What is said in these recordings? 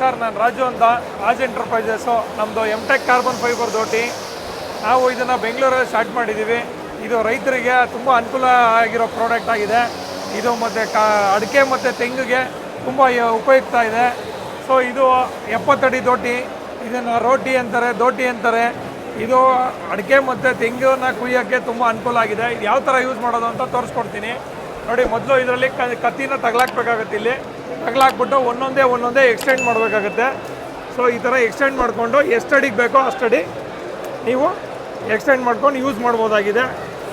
Sir, ನಾನು ರಾಜು ಅಂತ, Raj enterprises ನಮ್ಮದು ಎಂ ಟೆಕ್ ಕಾರ್ಬನ್ ಫೈಬರ್ ದೋಟಿ. ನಾವು ಇದನ್ನು ಬೆಂಗಳೂರಲ್ಲಿ ಸ್ಟಾರ್ಟ್ ಮಾಡಿದ್ದೀವಿ ಇದು ರೈತರಿಗೆ ತುಂಬ ಅನುಕೂಲ ಆಗಿರೋ ಪ್ರಾಡಕ್ಟ್ ಆಗಿದೆ. ಇದು ಮತ್ತು ಕಾ, ಅಡಿಕೆ ಮತ್ತು ತೆಂಗಿಗೆ ತುಂಬ ಉಪಯುಕ್ತ ಇದೆ. ಸೊ ಇದು ಎಪ್ಪತ್ತಡಿ ದೋಟಿ. ಇದನ್ನು ರೋಟಿ ಅಂತಾರೆ, ದೋಟಿ ಅಂತಾರೆ. ಇದು ಅಡಿಕೆ ಮತ್ತು ತೆಂಗನ್ನ ಕುಯ್ಯೋಕ್ಕೆ ತುಂಬ ಅನುಕೂಲ ಆಗಿದೆ. ಇದು ಯಾವ ಥರ ಯೂಸ್ ಮಾಡೋದು ಅಂತ ತೋರಿಸ್ಕೊಡ್ತೀನಿ. ನೋಡಿ, ಮೊದಲು ಇದರಲ್ಲಿ ಕತ್ತಿನ ತಗಲಾಕ್ಬೇಕಾಗತ್ತೆ ಇಲ್ಲಿ. ತಗಲಾಕ್ಬಿಟ್ಟು ಒಂದೊಂದೇ ಒಂದೊಂದೇ ಎಕ್ಸ್ಟೆಂಡ್ ಮಾಡಬೇಕಾಗುತ್ತೆ. ಸೊ ಈ ಥರ ಎಕ್ಸ್ಟೆಂಡ್ ಮಾಡಿಕೊಂಡು ಎಷ್ಟು ಅಡಿಗೆ ಬೇಕೋ ಅಷ್ಟಡಿ ನೀವು ಎಕ್ಸ್ಟೆಂಡ್ ಮಾಡ್ಕೊಂಡು ಯೂಸ್ ಮಾಡ್ಬೋದಾಗಿದೆ.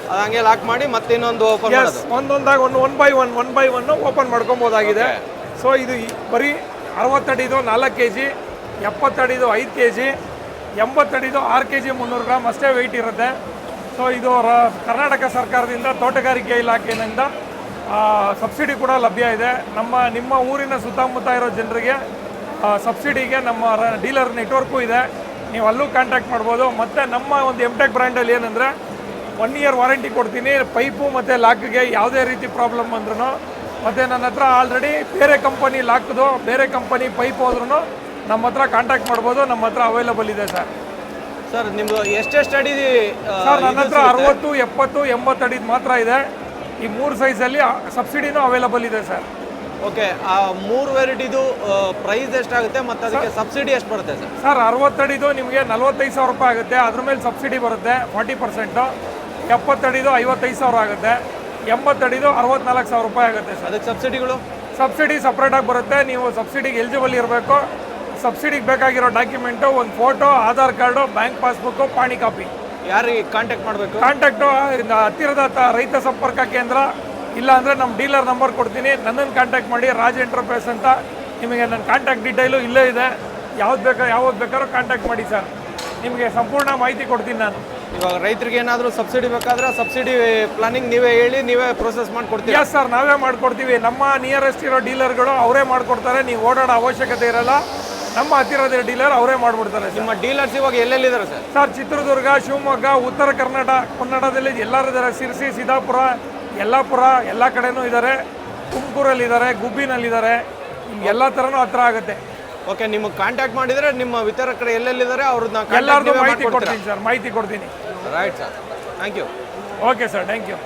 ಅದು ಹಂಗೆ ಲಾಕ್ ಮಾಡಿ ಮತ್ತೆ ಇನ್ನೊಂದು ಓಪನ್ ಒಂದೊಂದಾಗಿ ಒಂದು one by one one by one open ಮಾಡ್ಕೊಬೋದಾಗಿದೆ. So ಇದು ಬರೀ ಅರವತ್ತಡಿದು ನಾಲ್ಕು ಕೆ ಜಿ ಎಪ್ಪತ್ತಡಿದು ಐದು ಕೆ ಜಿ ಎಂಬತ್ತಡಿದು ಆರು ಕೆ ಜಿ ಮುನ್ನೂರು ಗ್ರಾಮ್ ಅಷ್ಟೇ ವೆಯ್ಟ್ ಇರುತ್ತೆ. ಸೊ ಇದು ರ- ಕರ್ನಾಟಕ ಸರ್ಕಾರದಿಂದ ತೋಟಗಾರಿಕೆ ಇಲಾಖೆಯಿಂದ ಸಬ್ಸಿಡಿ ಕೂಡ ಲಭ್ಯ ಇದೆ. ನಮ್ಮ ನಿಮ್ಮ ಊರಿನ ಸುತ್ತಮುತ್ತ ಇರೋ ಜನರಿಗೆ ಸಬ್ಸಿಡಿಗೆ ನಮ್ಮ ಡೀಲರ್ ನೆಟ್ವರ್ಕು ಇದೆ. ನೀವು ಅಲ್ಲೂ ಕಾಂಟ್ಯಾಕ್ಟ್ ಮಾಡ್ಬೋದು. ಮತ್ತು ನಮ್ಮ ಒಂದು ಎಂ ಟೆಕ್ ಬ್ರ್ಯಾಂಡಲ್ಲಿ ಏನಂದರೆ ಒನ್ ಇಯರ್ ವಾರಂಟಿ ಕೊಡ್ತೀನಿ ಪೈಪು ಮತ್ತು ಲಾಕ್ಗೆ ಯಾವುದೇ ರೀತಿ ಪ್ರಾಬ್ಲಮ್ ಬಂದ್ರೂ ಮತ್ತು ನನ್ನ ಹತ್ರ ಆಲ್ರೆಡಿ ಬೇರೆ ಕಂಪನಿ ಲಾಕ್ದು ಬೇರೆ ಕಂಪನಿ ಪೈಪ್ ಹೋದ್ರೂ ನಮ್ಮ ಹತ್ರ ಕಾಂಟ್ಯಾಕ್ಟ್ ಮಾಡ್ಬೋದು. ನಮ್ಮ ಹತ್ರ ಅವೈಲಬಲ್ ಇದೆ ಸರ್. ಸರ್ ನಿಮ್ಮದು ಎಷ್ಟೆಷ್ಟು ಅಡಿ ಸರ್ ನನ್ನ ಹತ್ರ? ಅರವತ್ತು ಎಪ್ಪತ್ತು ಎಂಬತ್ತು ಅಡಿದು ಮಾತ್ರ ಇದೆ. ಈ ಮೂರು ಸೈಜಲ್ಲಿ ಸಬ್ಸಿಡಿನೂ ಅವೈಲಬಲ್ ಇದೆ ಸರ್. ಓಕೆ ಆ ಮೂರು ವೆರೈಟಿದು ಪ್ರೈಸ್ ಎಷ್ಟಾಗುತ್ತೆ ಮತ್ತು ಅದಕ್ಕೆ ಸಬ್ಸಿಡಿ ಎಷ್ಟು ಬರುತ್ತೆ ಸರ್? ಸರ್ ಅರವತ್ತಡಿದು ನಿಮಗೆ ನಲ್ವತ್ತೈದು ಸಾವಿರ ರೂಪಾಯಿ ಆಗುತ್ತೆ. ಅದ್ರ ಮೇಲೆ ಸಬ್ಸಿಡಿ ಬರುತ್ತೆ ಫಾರ್ಟಿ ಪರ್ಸೆಂಟು ಎಪ್ಪತ್ತಡಿದು ಐವತ್ತೈದು ಸಾವಿರ ಆಗುತ್ತೆ. ಎಂಬತ್ತಡಿದು ಅರವತ್ತ್ನಾಲ್ಕು ಸಾವಿರ ರೂಪಾಯಿ ಆಗುತ್ತೆ ಸರ್. ಅದಕ್ಕೆ ಸಬ್ಸಿಡಿಗಳು? ಸಬ್ಸಿಡಿ ಸಪ್ರೇಟಾಗಿ ಬರುತ್ತೆ. ನೀವು ಸಬ್ಸಿಡಿಗೆ ಎಲಿಜಿಬಲ್ ಇರಬೇಕು. ಸಬ್ಸಿಡಿಗೆ ಬೇಕಾಗಿರೋ ಡಾಕ್ಯುಮೆಂಟು ಒಂದು photo Aadhaar card bank passbook ಪಾಣಿ ಕಾಪಿ ಯಾರಿಗೆ ಕಾಂಟ್ಯಾಕ್ಟ್ ಮಾಡಬೇಕು? ಕಾಂಟ್ಯಾಕ್ಟು ಹತ್ತಿರದ ರೈತ ಸಂಪರ್ಕ ಕೇಂದ್ರ. ಇಲ್ಲ ಅಂದರೆ ನಮ್ಮ ಡೀಲರ್ ನಂಬರ್ ಕೊಡ್ತೀನಿ. ನನ್ನನ್ನು ಕಾಂಟ್ಯಾಕ್ಟ್ ಮಾಡಿ. ರಾಜ್ ಎಂಟರ್ಪ್ರೈಸ್ ಅಂತ ನಿಮಗೆ ನನ್ನ ಕಾಂಟ್ಯಾಕ್ಟ್ ಡೀಟೈಲು ಇಲ್ಲೇ ಇದೆ. ಯಾವ್ದು ಬೇಕಾ ಯಾವ್ದು ಬೇಕಾದ್ರೂ ಕಾಂಟ್ಯಾಕ್ಟ್ ಮಾಡಿ ಸರ್. ನಿಮಗೆ ಸಂಪೂರ್ಣ ಮಾಹಿತಿ ಕೊಡ್ತೀನಿ ನಾನು. ಇವಾಗ ರೈತರಿಗೆ ಏನಾದರೂ ಸಬ್ಸಿಡಿ ಬೇಕಾದ್ರೆ ಸಬ್ಸಿಡಿ ಪ್ಲಾನಿಂಗ್ ನೀವೇ ಹೇಳಿ ನೀವೇ ಪ್ರೊಸೆಸ್ ಮಾಡಿಕೊಡ್ತೀವಿ ಎಸ್ ಸರ್ ನಾವೇ ಮಾಡ್ಕೊಡ್ತೀವಿ. ನಮ್ಮ ನಿಯರೆಸ್ಟ್ ಇರೋ ಡೀಲರ್ಗಳು ಅವರೇ ಮಾಡಿಕೊಡ್ತಾರೆ. ನೀವು ಓಡಾಡೋ ಅವಶ್ಯಕತೆ ಇರಲ್ಲ. ನಮ್ಮ ಹತ್ತಿರದ ಡೀಲರ್ ಅವರೇ ಮಾಡ್ಬಿಡ್ತಾರೆ ನಿಮ್ಮ ಡೀಲರ್ಸ್ ಇವಾಗ ಎಲ್ಲೆಲ್ಲಿದ್ದಾರೆ ಸರ್? ಸರ್ ಚಿತ್ರದುರ್ಗ ಶಿವಮೊಗ್ಗ ಉತ್ತರ ಕರ್ನಾಟಕ ಕನ್ನಡದಲ್ಲಿ ಎಲ್ಲರೂ ಇದ್ದಾರೆ. ಸಿರ್ಸಿ ಸಿದ್ದಾಪುರ ಯಲ್ಲಾಪುರ ಎಲ್ಲ ಕಡೆನೂ ಇದ್ದಾರೆ. ತುಮಕೂರಲ್ಲಿದ್ದಾರೆ ಗುಬ್ಬಿನಲ್ಲಿದ್ದಾರೆ. ಎಲ್ಲ ಥರನೂ ಹತ್ರ ಆಗುತ್ತೆ. ಓಕೆ ನಿಮಗೆ ಕಾಂಟ್ಯಾಕ್ಟ್ ಮಾಡಿದರೆ ನಿಮ್ಮ ವಿತರಕರು ಎಲ್ಲೆಲ್ಲಿದ್ದಾರೆ ಅವ್ರನ್ನ ಎಲ್ಲರದ್ದು ಮಾಹಿತಿ ಕೊಡ್ತೀನಿ ಸರ್ ಮಾಹಿತಿ ಕೊಡ್ತೀನಿ. Right sir thank you okay sir thank you